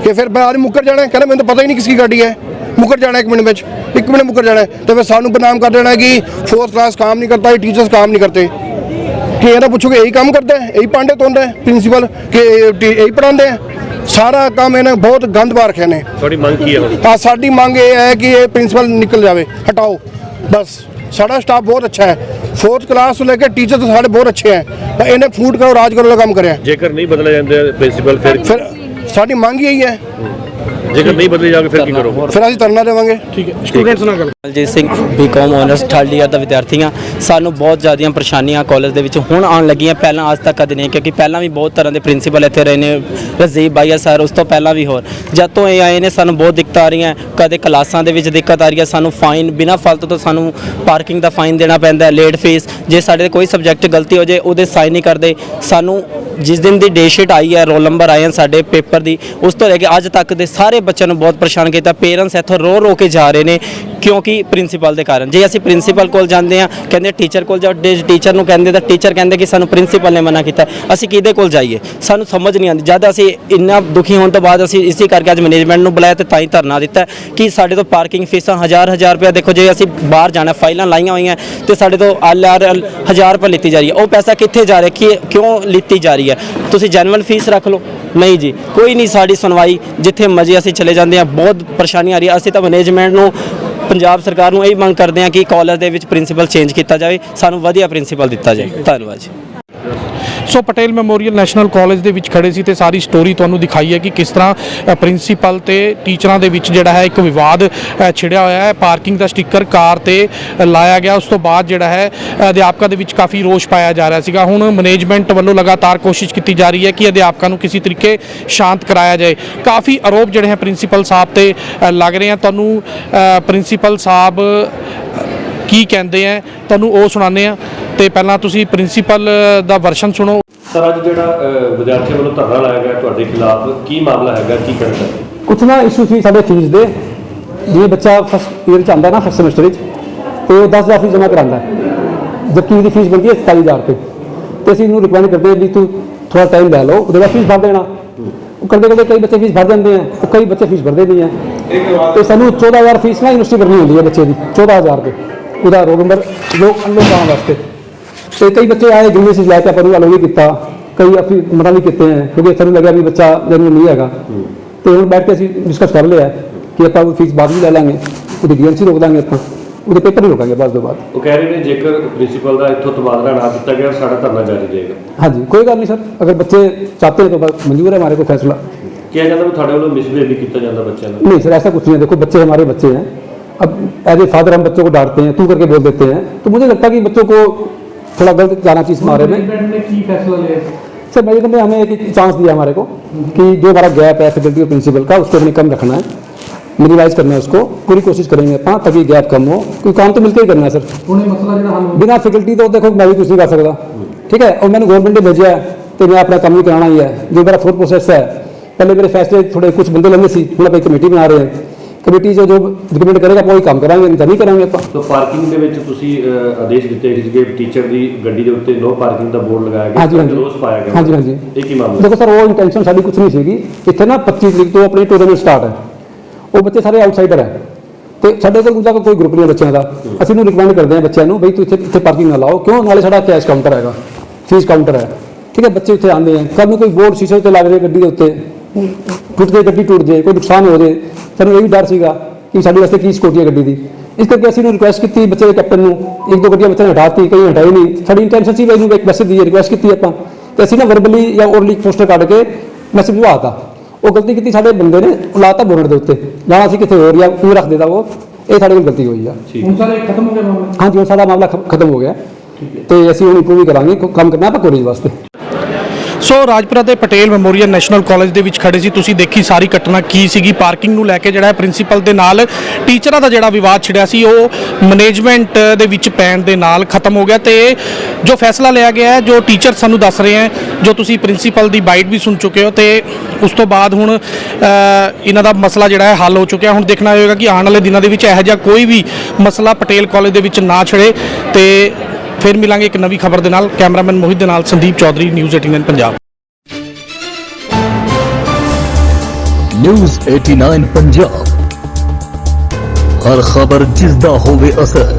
ਕਿ ਫਿਰ ਬਾਹਰ ਮੁੱਕਰ ਜਾਣਾ। ਕਹਿੰਦਾ ਮੈਨੂੰ ਤਾਂ ਪਤਾ ਹੀ ਨਹੀਂ ਕਿਸ ਕੀ ਗੱਡੀ ਹੈ। ਮੁੱਕਰ ਜਾਣਾ ਇੱਕ ਮਿੰਟ ਵਿੱਚ ਇੱਕ ਮਿੰਟ ਮੁੱਕਰ ਜਾਣਾ। ਤੇ ਫਿਰ ਸਾਨੂੰ ਬਦਨਾਮ ਕਰ ਦੇਣਾ ਕਿ ਫੋਰਥ ਕਲਾਸ ਕੰਮ ਨਹੀਂ ਕਰਤਾ ਇਹ ਟੀਚਰਸ ਕੰਮ ਨਹੀਂ ਕਰਤੇ ਕਿ ਇਹਦਾ ਪੁੱਛੋਗੇ ਇਹੀ ਕੰਮ ਕਰਦਾ ਹੈ ਇਹੀ ਪਾਂਡੇ ਤੋਂਦਾ ਹੈ ਪ੍ਰਿੰਸੀਪਲ ਕਿ ਇਹ ਪੜਾਉਂਦੇ ਹੈ। ਸਾਰਾ ਕੰਮ ਇਹਨੇ ਬਹੁਤ ਗੰਦ ਪਾ ਰੱਖਿਆ ਨੇ। ਤੁਹਾਡੀ ਮੰਗ ਕੀ ਹੈ ਹਾਂ ਸਾਡੀ ਮੰਗ ਇਹ ਹੈ ਕਿ ਇਹ ਪ੍ਰਿੰਸੀਪਲ ਨਿਕਲ ਜਾਵੇ ਹਟਾਓ ਬਸ। ਸਾਡਾ ਸਟਾਫ ਬਹੁਤ ਅੱਛਾ ਹੈ। ਫੋਰਥ ਕਲਾਸ ਤੋਂ ਲੈ ਕੇ ਟੀਚਰ ਤਾਂ ਸਾਡੇ ਬਹੁਤ ਅੱਛੇ ਹੈ। ਤਾਂ ਇਹਨੇ ਫੂਡ ਕਰੋ ਰਾਜ ਕਰੋ ਦਾ ਕੰਮ ਕਰਿਆ। ਜੇਕਰ ਨਹੀਂ ਬਦਲੇ ਜਾਂਦੇ ਪ੍ਰਿੰਸੀਪਲ ਫਿਰ ਫਿਰ ਸਾਡੀ ਮੰਗ ਹੀ ਇਹੀ ਹੈ। ਜੇਕਰ ਨਹੀਂ ਬਦਲੇ ਜਾਓਗੇ ਫਿਰ ਕੀ ਕਰੋਗੇ? ਫਿਰ ਅਸੀਂ ਧਰਨਾ ਦੇਵਾਂਗੇ। ਠੀਕ ਹੈ। ਸਟੂਡੈਂਟਸ ਨਾਲ ਗੱਲ ਜੀ Singh BCom honours third year ਦਾ ਵਿਦਿਆਰਥੀ ਹਾਂ। ਸਾਨੂੰ ਬਹੁਤ ਜ਼ਿਆਦੀਆਂ ਪਰੇਸ਼ਾਨੀਆਂ ਕਾਲਜ ਦੇ ਵਿੱਚ ਹੁਣ ਆਉਣ ਲੱਗੀਆਂ। ਪਹਿਲਾਂ ਅੱਜ ਤੱਕ ਕਦੇ ਨਹੀਂ, ਕਿਉਂਕਿ ਪਹਿਲਾਂ ਵੀ ਬਹੁਤ ਤਰ੍ਹਾਂ ਦੇ ਪ੍ਰਿੰਸੀਪਲ ਇੱਥੇ ਰਹੇ ਨੇ ਰਜ਼ੀਬ ਬਾਈਆ ਸਰ ਉਸ ਤੋਂ ਪਹਿਲਾਂ ਵੀ ਹੋਰ। ਜਦ ਤੋਂ ਇਹ ਆਏ ਨੇ, ਸਾਨੂੰ ਬਹੁਤ ਦਿੱਕਤਾਂ ਆ ਰਹੀਆਂ। ਕਦੇ ਕਲਾਸਾਂ ਦੇ ਵਿੱਚ ਦਿੱਕਤ ਆ ਰਹੀ ਹੈ, ਸਾਨੂੰ ਫਾਈਨ ਬਿਨਾਂ ਫਾਲਤੂ ਤੋਂ ਸਾਨੂੰ ਪਾਰਕਿੰਗ ਦਾ ਫਾਈਨ ਦੇਣਾ ਪੈਂਦਾ ਹੈ ਲੇਟ ਫੀਸ ਜੇ ਸਾਡੇ ਕੋਈ ਸਬਜੈਕਟ ਗਲਤੀ ਹੋ ਜਾਏ, ਉਹਦੇ ਸਾਈਨ ਨਹੀਂ ਕਰਦੇ। ਸਾਨੂੰ ਜਿਸ ਦਿਨ ਦੀ ਡੇ ਸ਼ੀਟ ਆਈ ਹੈ ਰੋਲ ਨੰਬਰ ਆਏ ਹਨ ਸਾਡੇ ਪੇਪਰ ਦੀ, ਉਸ ਤੋਂ ਲੈ ਕੇ ਅੱਜ ਤੱਕ ਦੇ ਸਾਰੇ ਬੱਚਿਆਂ ਨੂੰ ਬਹੁਤ ਪਰੇਸ਼ਾਨ ਕੀਤਾ। ਪੇਰੈਂਟਸ ਇੱਥੋਂ ਰੋ ਰੋ ਕੇ ਜਾ ਰਹੇ ਨੇ, ਕਿਉਂਕਿ ਕਿ ਪ੍ਰਿੰਸੀਪਲ ਦੇ ਕਾਰਨ। ਜੇ ਅਸੀਂ ਪ੍ਰਿੰਸੀਪਲ ਕੋਲ ਜਾਂਦੇ ਆ ਕਹਿੰਦੇ ਟੀਚਰ ਕੋਲ ਜਾਓ ਟੀਚਰ ਨੂੰ ਕਹਿੰਦੇ ਤਾਂ ਟੀਚਰ ਕਹਿੰਦੇ ਕਿ ਸਾਨੂੰ ਪ੍ਰਿੰਸੀਪਲ ਨੇ ਮਨਾ ਕੀਤਾ। ਅਸੀਂ ਕਿਹਦੇ ਕੋਲ ਜਾਈਏ? ਸਾਨੂੰ ਸਮਝ ਨਹੀਂ ਆਉਂਦੀ। ਜਦ ਅਸੀਂ ਇੰਨਾ ਦੁਖੀ ਹੋਣ ਤੋਂ ਬਾਅਦ ਅਸੀਂ ਇਸੇ ਕਰਕੇ ਅੱਜ ਮੈਨੇਜਮੈਂਟ ਨੂੰ ਬੁਲਾਇਆ ਤੇ ਤਾਂ ਹੀ ਧਰਨਾ ਦਿੱਤਾ ਕਿ ਸਾਡੇ ਤੋਂ ਪਾਰਕਿੰਗ ਫੀਸਾਂ ਹਜ਼ਾਰ ਹਜ਼ਾਰ ਰੁਪਏ ਦੇਖੋ, ਜੇ ਅਸੀਂ ਬਾਹਰ ਜਾਣਾ, ਫਾਈਲਾਂ ਲਾਈਆਂ ਹੋਈਆਂ, ਤੇ ਸਾਡੇ ਤੋਂ ਅਲ ਆਰ ਅਲ ਹਜ਼ਾਰ ਰੁਪਏ ਲਿੱਤੀ ਜਾ ਰਹੀ ਹੈ। ਉਹ ਪੈਸਾ ਕਿੱਥੇ ਜਾ ਰਿਹਾ? ਕਿ ਕਿਉਂ ਲਿੱਤੀ ਜਾ ਰਹੀ ਹੈ? ਤੁਸੀਂ ਜੈਨੂਅਲ ਫੀਸ ਰੱਖ ਲਓ। ਨਹੀਂ ਜੀ, ਕੋਈ ਨਹੀਂ ਸਾਡੀ ਸੁਣਵਾਈ, ਜਿੱਥੇ ਮਰਜ਼ੀ ਅਸੀਂ ਚਲੇ ਜਾਂਦੇ ਹਾਂ, ਬਹੁਤ ਪਰੇਸ਼ਾਨੀ ਆ ਰਹੀ ਹੈ ਅਸੀਂ ਤਾਂ ਮੈਨੇਜਮੈਂਟ ਨੂੰ ਪੰਜਾਬ ਸਰਕਾਰ ਨੂੰ ਇਹ ਮੰਗ ਕਰਦੇ ਹਾਂ ਕਿ ਕਾਲਜ ਦੇ ਵਿੱਚ ਪ੍ਰਿੰਸੀਪਲ ਚੇਂਜ ਕੀਤਾ ਜਾਵੇ। ਸਾਨੂੰ ਵਧੀਆ ਪ੍ਰਿੰਸੀਪਲ ਦਿੱਤਾ ਜਾਏ। ਧੰਨਵਾਦ ਜੀ। So Patel memorial national college ਦੇ ਵਿੱਚ ਖੜੇ ਸੀ ਤੇ ਸਾਰੀ ਸਟੋਰੀ ਤੁਹਾਨੂੰ ਦਿਖਾਈ ਹੈ ਕਿ ਕਿਸ ਤਰ੍ਹਾਂ ਪ੍ਰਿੰਸੀਪਲ ਤੇ ਟੀਚਰਾਂ ਦੇ ਵਿੱਚ ਜਿਹੜਾ ਹੈ ਇੱਕ ਵਿਵਾਦ ਛਿੜਿਆ ਹੋਇਆ ਹੈ। ਪਾਰਕਿੰਗ ਦਾ ਸਟicker ਕਾਰ ਤੇ ਲਾਇਆ ਗਿਆ। ਉਸ ਤੋਂ ਬਾਅਦ ਜਿਹੜਾ ਹੈ ਅਧਿਆਪਕਾਂ ਦੇ ਵਿੱਚ ਕਾਫੀ ਰੋਸ਼ ਪਾਇਆ ਜਾ ਰਿਹਾ ਸੀਗਾ। ਹੁਣ ਮੈਨੇਜਮੈਂਟ ਵੱਲੋਂ ਲਗਾਤਾਰ ਕੋਸ਼ਿਸ਼ ਕੀਤੀ ਜਾ ਰਹੀ ਹੈ ਕਿ ਅਧਿਆਪਕਾਂ ਨੂੰ ਕਿਸੇ ਤਰੀਕੇ ਸ਼ਾਂਤ ਕਰਾਇਆ ਜਾਏ। ਕਾਫੀ ਆਰੋਪ ਜਿਹੜੇ ਹੈ ਪ੍ਰਿੰਸੀਪਲ ਸਾਹਿਬ ਤੇ ਲੱਗ ਰਹੇ ਆ। ਤੁਹਾਨੂੰ ਪ੍ਰਿੰਸੀਪਲ ਸਾਹਿਬ ਕੀ ਕਹਿੰਦੇ ਆ? ਤੁਹਾਨੂੰ ਉਹ ਸੁਣਾਉਂਦੇ ਆ। ਤੇ ਪਹਿਲਾਂ ਤੁਸੀਂ ਪ੍ਰਿੰਸੀਪਲ ਦਾ ਵਰਸ਼ਨ ਸੁਣੋ। ਸਰ ਅੱਜ ਜਿਹੜਾ ਅ, ਵਿਦਿਆਰਥੀਆਂ ਵੱਲੋਂ ਧਰਨਾ ਲਾਇਆ ਗਿਆ ਤੁਹਾਡੇ ਖਿਲਾਫ ਕੀ ਮਾਮਲਾ ਹੈਗਾ ਕੀ ਕਰਨ ਕੁਛ ਨਾ ਇਸ਼ੂ ਸੀ ਸਾਡੇ ਫੀਸ ਦੇ। ਜਿਵੇਂ ਬੱਚਾ ਫਸਟ ਈਅਰ ਚ ਆਉਂਦਾ ਨਾ ਫਸਟ ਸਮੈਸਟਰ ਵਿੱਚ ਤੇ ਉਹ 10000 ਫੀਸ ਜਮ੍ਹਾਂ ਕਰਾਉਂਦਾ ਹੈ। ਜਦਕਿ ਉਹਦੀ ਫੀਸ ਬਣਦੀ ਹੈ 47000 ਰੁਪਏ। ਤੇ ਅਸੀਂ ਇਹਨੂੰ ਰਿਕਮੈਂਡ ਕਰਦੇ ਹਾਂ ਵੀ ਤੂੰ ਥੋੜਾ ਟਾਈਮ ਲੈ ਲਓ ਉਹਦੇ ਬਾਅਦ ਫੀਸ ਭਰ ਦੇਣਾ। ਉਹ ਕਰਦੇ ਕਰਦੇ ਕਈ ਬੱਚੇ ਫੀਸ ਭਰ ਜਾਂਦੇ ਆ ਤੇ ਕਈ ਬੱਚੇ ਫੀਸ ਭਰਦੇ ਨਹੀਂ ਆ। ਤੇ ਸਾਨੂੰ 14000 ਫੀਸ ਨਾ ਯੂਨੀਵਰਸਿਟੀ ਭਰਨੀ ਹੁੰਦੀ ਹੈ ਬੱਚੇ ਦੀ 14000 ਰੁਪਏ। ਉਹਦਾ ਰੋਲ ਨੰਬਰ ਲੋਕ ਅਨਲੋਕ ਵਾਸਤੇ। ਸੇ ਕਈ ਬੱਚੇ ਆਏ ਜਿਵੇਂ ਸੀ ਲੈ ਕੇ ਪਰੂ ਵਾਲੋ ਵੀ ਕੀਤਾ ਕਈ ਆਪੀ ਮਨਾ ਵੀ ਕੀਤੇ ਹੈ ਕਿਉਂਕਿ ਸਾਨੂੰ ਲੱਗਿਆ ਵੀ ਬੱਚਾ ਜਨ ਨਹੀਂ ਹੈਗਾ। ਤੇ ਹੁਣ ਬੈਠ ਕੇ ਅਸੀਂ ਡਿਸਕਸ ਕਰ ਲਿਆ ਕਿ ਆਪਾਂ ਉਹ ਫੀਸ ਬਾਅਦ ਵੀ ਲੈ ਲਾਂਗੇ ਉਹਦੀ ਡੀਐਮਸੀ ਰੋਕ ਦਾਂਗੇ ਆਪਾਂ ਉਹਦੇ ਪੇਪਰ ਰੋਕਾਂਗੇ ਬਾਅਦ ਤੋਂ ਬਾਅਦ। ਉਹ ਕਹਿ ਰਹੇ ਨੇ ਜੇਕਰ ਪ੍ਰਿੰਸੀਪਲ ਦਾ ਇੱਥੋਂ ਤਬਾਦਲਾ ਨਾ ਦਿੱਤਾ ਗਿਆ ਸਾਡਾ ਧਰਨਾ ਜਾਰੀ ਰਹੇਗਾ। ਹਾਂਜੀ ਕੋਈ ਗੱਲ ਨਹੀਂ ਸਰ ਅਗਰ ਬੱਚੇ ਚਾਹਤੇ ਤਾਂ ਮਨਜ਼ੂਰ ਹੈ ਹਮਾਰੇ ਕੋਲ ਫੈਸਲਾ। ਕਿਹਾ ਜਾਂਦਾ ਵੀ ਤੁਹਾਡੇ ਵੱਲੋਂ ਮਿਸਬਿਹੇਵ ਕੀਤਾ ਜਾਂਦਾ ਬੱਚਿਆਂ ਨਾਲ नहीं सर ऐसा कुछ नहीं है देखो बच्चे हमारे बच्चे हैं अब एज ए फादर हम बच्चों को डांटते हैं तू करके बोल देते हैं तो मुझे लगता है कि थोड़ा गलत जाना चाहिए इस बारे में। सर मैनेजमेंट ने हमें एक चांस दिया हमारे को कि जो हमारा गैप है फैकल्टी और प्रिंसिपल का उसको हमने कम रखना है। मिनिमाइज करना है उसको। पूरी कोशिश करेंगे अपना ताकि गैप कम हो। क्योंकि काम तो मिलकर ही करना है सर। बिना फैकल्टी तो देखो मैं भी कुछ नहीं कर सकता। ठीक है? और मैंने गवर्नमेंट ने भेजा है तो मैं अपना काम भी कराना ही है। जो मेरा फोर्थ प्रोसेस है पहले मेरे फैसले थोड़े कुछ बंदे लेने सी हम अपनी कमेटी बना रहे हैं। ਕਮੇਟੀ ਜੋ ਜੋ ਕਰੇਗਾ ਆਪਾਂ ਕੰਮ ਕਰਾਂਗੇ ਨਹੀਂ ਤਾਂ ਨਹੀਂ ਕਰਾਂਗੇ ਆਪਾਂ। ਸੋ ਪਾਰਕਿੰਗ ਦੇ ਵਿੱਚ ਤੁਸੀਂ ਆਦੇਸ਼ ਦਿੱਤੇ ਸੀਗੇ ਟੀਚਰ ਦੀ ਗੱਡੀ ਦੇ ਉੱਤੇ ਨੋ ਪਾਰਕਿੰਗ ਦਾ ਬੋਰਡ ਲਗਾਇਆ ਗਿਆ ਹਾਂਜੀ, ਹਾਂਜੀ। ਰੋਸ ਪਾਇਆ ਗਿਆ। ਹਾਂਜੀ, ਹਾਂਜੀ। ਇਹ ਕੀ ਮਾਮਲਾ? ਦੇਖੋ ਸਰ ਉਹ ਇੰਟੈਂਸ਼ਨ ਸਾਡੀ ਕੁਝ ਨਹੀਂ ਸੀਗੀ। ਇੱਥੇ ਨਾ 25 ਤਰੀਕ ਤੋਂ ਆਪਣੀ ਟੂਰਨਾਮੈਂਟ ਸਟਾਰਟ ਹੈ। ਉਹ ਬੱਚੇ ਸਾਰੇ ਆਊਟਸਾਈਡਰ ਹੈ। ਤੇ ਸਾਡੇ ਕੋਲ ਦੂਜਾ ਕੋਈ ਗਰੁੱਪ ਨਹੀਂ ਹੈ ਬੱਚਿਆਂ ਦਾ। ਅਸੀਂ ਨੂੰ ਰਿਕਮੈਂਡ ਕਰਦੇ ਹਾਂ ਬੱਚਿਆਂ ਨੂੰ ਬਈ ਤੂੰ ਇੱਥੇ ਇੱਥੇ ਪਾਰਕਿੰਗ ਨਾ ਲਾਓ। ਕਿਉਂ? ਨਾਲੇ ਸਾਡਾ ਕੈਸ਼ ਕਾਊਂਟਰ ਹੈਗਾ। ਫੀਸ ਕਾਊਂਟਰ ਹੈ। ਠੀਕ ਹੈ ਬੱਚੇ ਉੱਥੇ ਆਉਂਦੇ ਆ ਕੱਲ ਨੂੰ ਕੋਈ ਬੋਰਡ ਸ਼ੀਸ਼ੇ ਉੱਤੇ ਲੱਗ ਰਿਹਾ ਗੱਡੀ ਦੇ ਉੱਤੇ। ਟੁੱਟ ਜਾਏ ਗੱਡੀ ਟੁੱਟ ਜਾਏ ਕੋਈ ਨੁਕਸਾਨ ਹੋ ਜਾਏ ਸਾਨੂੰ ਇਹ ਵੀ ਡਰ ਸੀਗਾ ਕਿ ਸਾਡੇ ਵਾਸਤੇ ਕੀ ਸਿਕਿਉਰਿਟੀ ਹੈ ਗੱਡੀ ਦੀ। ਇਸ ਕਰਕੇ ਅਸੀਂ ਨੂੰ ਰਿਕੁਐਸਟ ਕੀਤੀ ਬੱਚੇ ਦੇ ਕੈਪਟਨ ਨੂੰ ਇੱਕ ਦੋ ਗੱਡੀਆਂ ਬੱਚੇ ਨੇ ਹਟਾਤੀ ਕਈ ਹਟਾਈ ਨਹੀਂ। ਸਾਡੀ ਇੰਟੈਂਸ਼ਨ ਸੀ ਇਹਨੂੰ ਇੱਕ ਮੈਸੇਜ ਦੀ ਰਿਕੁਐਸਟ ਕੀਤੀ ਆਪਾਂ। ਤੇ ਅਸੀਂ ਨਾ ਵਰਬਲੀ ਜਾਂ ਔਰਲੀ ਪੋਸਟਰ ਕੱਢ ਕੇ ਮੈਸੇਜ ਭਜਵਾਤਾ ਉਹ ਗਲਤੀ ਕੀਤੀ ਸਾਡੇ ਬੰਦੇ ਨੇ ਉਹ ਲਾਤਾ ਬੋਰਡ ਦੇ ਉੱਤੇ। ਜਾਣਾ ਸੀ ਕਿਤੇ ਹੋਰ ਜਾਂ ਉਹ ਰੱਖ ਦੇਦਾ ਉਹ ਇਹ ਸਾਡੇ ਕੋਲ ਗਲਤੀ ਹੋਈ ਆ। ਹੁਣ ਸਾਰੇ ਖਤਮ ਹੋ ਗਿਆ ਮਾਮਲਾ? ਹਾਂਜੀ ਉਹ ਸਾਡਾ ਮਾਮਲਾ ਖਤਮ ਹੋ ਗਿਆ। ਤੇ ਅਸੀਂ ਹੁਣ ਇੰਪਰੂਵ ਵੀ ਕਰਾਂਗੇ ਕੰਮ ਕਰਨਾ ਆਪਾਂ ਕੋਲੇਜ ਵਾਸਤੇ। ਸੋ ਰਾਜਪੁਰਾ ਦੇ ਪਟੇਲ ਮੈਮੋਰੀਅਲ ਨੈਸ਼ਨਲ ਕਾਲਜ ਦੇ ਵਿੱਚ ਖੜੇ ਸੀ। ਤੁਸੀਂ ਦੇਖੀ ਸਾਰੀ ਘਟਨਾ ਕੀ ਸੀਗੀ? ਪਾਰਕਿੰਗ ਨੂੰ ਲੈ ਕੇ ਜਿਹੜਾ ਪ੍ਰਿੰਸੀਪਲ ਦੇ ਨਾਲ ਟੀਚਰਾਂ ਦਾ ਜਿਹੜਾ ਵਿਵਾਦ ਛਿੜਿਆ ਸੀ, ਉਹ ਮੈਨੇਜਮੈਂਟ ਦੇ ਵਿੱਚ ਪੈਣ ਦੇ ਨਾਲ ਖਤਮ ਹੋ ਗਿਆ ਤੇ ਜੋ ਫੈਸਲਾ ਲਿਆ ਗਿਆ ਜੋ ਟੀਚਰ ਸਾਨੂੰ ਦੱਸ ਰਹੇ ਹੈ, ਜੋ ਤੁਸੀਂ ਪ੍ਰਿੰਸੀਪਲ ਦੀ ਬਾਈਟ ਵੀ ਸੁਣ ਚੁੱਕੇ ਹੋ ਤੇ ਉਸ ਤੋਂ ਬਾਅਦ ਹੁਣ ਇਹਨਾਂ ਦਾ ਮਸਲਾ ਜਿਹੜਾ ਹੈ ਹੱਲ ਹੋ ਚੁੱਕਿਆ ਹੁਣ ਦੇਖਣਾ ਹੋਏਗਾ ਕਿ ਆਉਣ ਵਾਲੇ ਦਿਨਾਂ ਦੇ ਵਿੱਚ ਇਹੋ ਜਿਹਾ ਕੋਈ ਵੀ ਮਸਲਾ ਪਟੇਲ ਕਾਲਜ ਦੇ ਵਿੱਚ ਨਾ ਛਿੜੇ ਤੇ ਫਿਰ ਮਿਲਾਂਗੇ ਇੱਕ ਨਵੀਂ ਖਬਰ ਦੇ ਨਾਲ ਕੈਮਰਾਮੈਨ ਮੋਹਿਤ ਦੇ ਨਾਲ ਸੰਦੀਪ ਚੌਧਰੀ ਨਿਊਜ਼ 18 ਪੰਜਾਬ ਨਿਊਜ਼ 89 ਪੰਜਾਬ ਹਰ ਖਬਰ ਜਿਸ ਦਾ ਹੋਵੇ ਅਸਰ